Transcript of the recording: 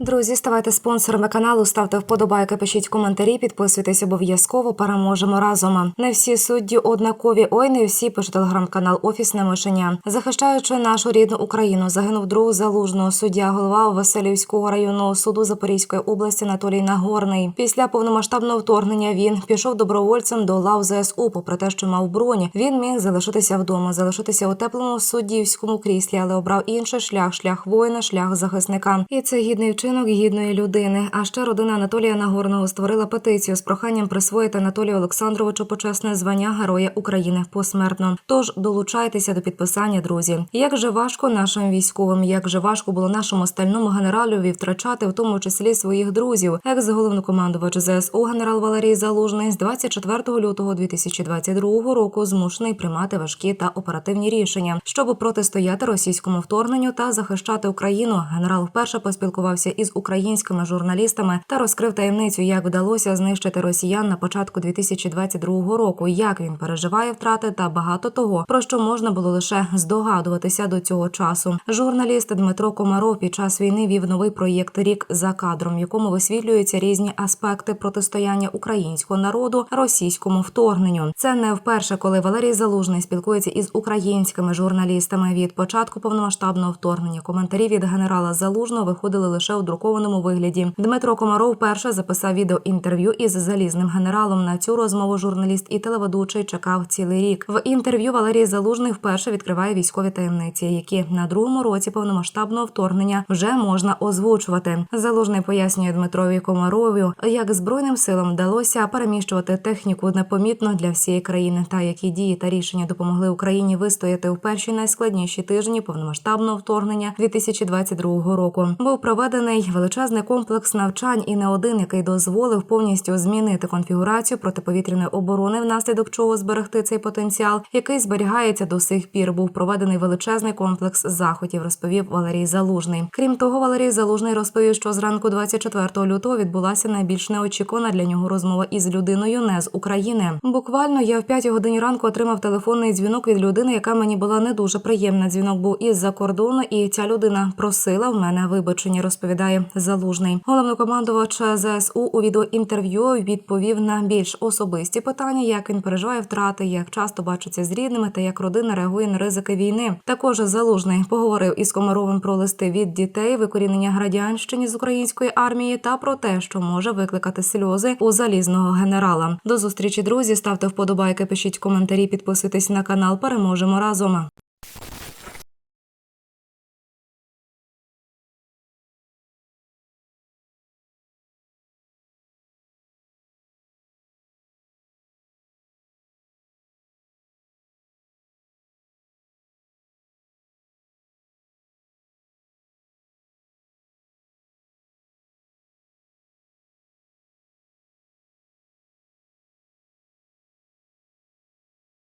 Друзі, ставайте спонсорами каналу, ставте вподобайки, пишіть коментарі, підписуйтесь обов'язково. Переможемо разом. Не всі судді однакові. Ой, не всі пише телеграм-канал Офісне мишення. Захищаючи нашу рідну Україну, загинув друг залужного суддя, голова Васильівського районного суду Запорізької області Анатолій Нагорний. Після повномасштабного вторгнення він пішов добровольцем до лав ЗСУ. Попри те, що мав бронь, він міг залишитися вдома, залишитися у теплому суддівському кріслі, але обрав інший шлях шлях воїна, шлях захисника. І це гідний вчинок гідної людини. А ще родина Анатолія Нагорного створила петицію з проханням присвоїти Анатолію Олександровичу почесне звання Героя України посмертно. Тож долучайтеся до підписання, друзі. Як же важко нашим військовим, як же важко було нашому стальному генералові втрачати, в тому числі своїх друзів. Екс-головнокомандувач ЗСУ генерал Валерій Залужний з 24 лютого 2022 року змушений приймати важкі та оперативні рішення, щоб протистояти російському вторгненню та захищати Україну. Генерал вперше поспілкувався із українськими журналістами та розкрив таємницю, як вдалося знищити росіян на початку 2022 року, як він переживає втрати та багато того, про що можна було лише здогадуватися до цього часу. Журналіст Дмитро Комаров під час війни вів новий проєкт Рік за кадром, в якому висвітлюються різні аспекти протистояння українського народу російському вторгненню. Це не вперше, коли Валерій Залужний спілкується із українськими журналістами від початку повномасштабного вторгнення. Коментарі від генерала Залужного виходили лише у друкованому вигляді. Дмитро Комаров перше записав відеоінтерв'ю із залізним генералом. На цю розмову журналіст і телеведучий чекав цілий рік. В інтерв'ю Валерій Залужний вперше відкриває військові таємниці, які на другому році повномасштабного вторгнення вже можна озвучувати. Залужний пояснює Дмитрові Комарові, як збройним силам вдалося переміщувати техніку непомітно для всієї країни, та які дії та рішення допомогли Україні вистояти у перші найскладніші тижні повномасштабного вторгнення 2022 року. Був проведений величезний комплекс навчань і не один, який дозволив повністю змінити конфігурацію протиповітряної оборони, внаслідок чого зберегти цей потенціал, який зберігається до сих пір. Був проведений величезний комплекс заходів, розповів Валерій Залужний. Крім того, Валерій Залужний розповів, що зранку 24 лютого відбулася найбільш неочікувана для нього розмова із людиною не з України. Буквально я в 5 годині ранку отримав телефонний дзвінок від людини, яка мені була не дуже приємна. Дзвінок був із-за кордону, і ця людина просила в мене вибачення. Розповідає Залужний. Головнокомандувач ЗСУ у відеоінтерв'ю відповів на більш особисті питання, як він переживає втрати, як часто бачиться з рідними та як родина реагує на ризики війни. Також Залужний поговорив із Комаровим про листи від дітей, викорінення градянщині з української армії та про те, що може викликати сльози у залізного генерала. До зустрічі, друзі. Ставте вподобайки, пишіть коментарі, підписуйтесь на канал. Переможемо разом.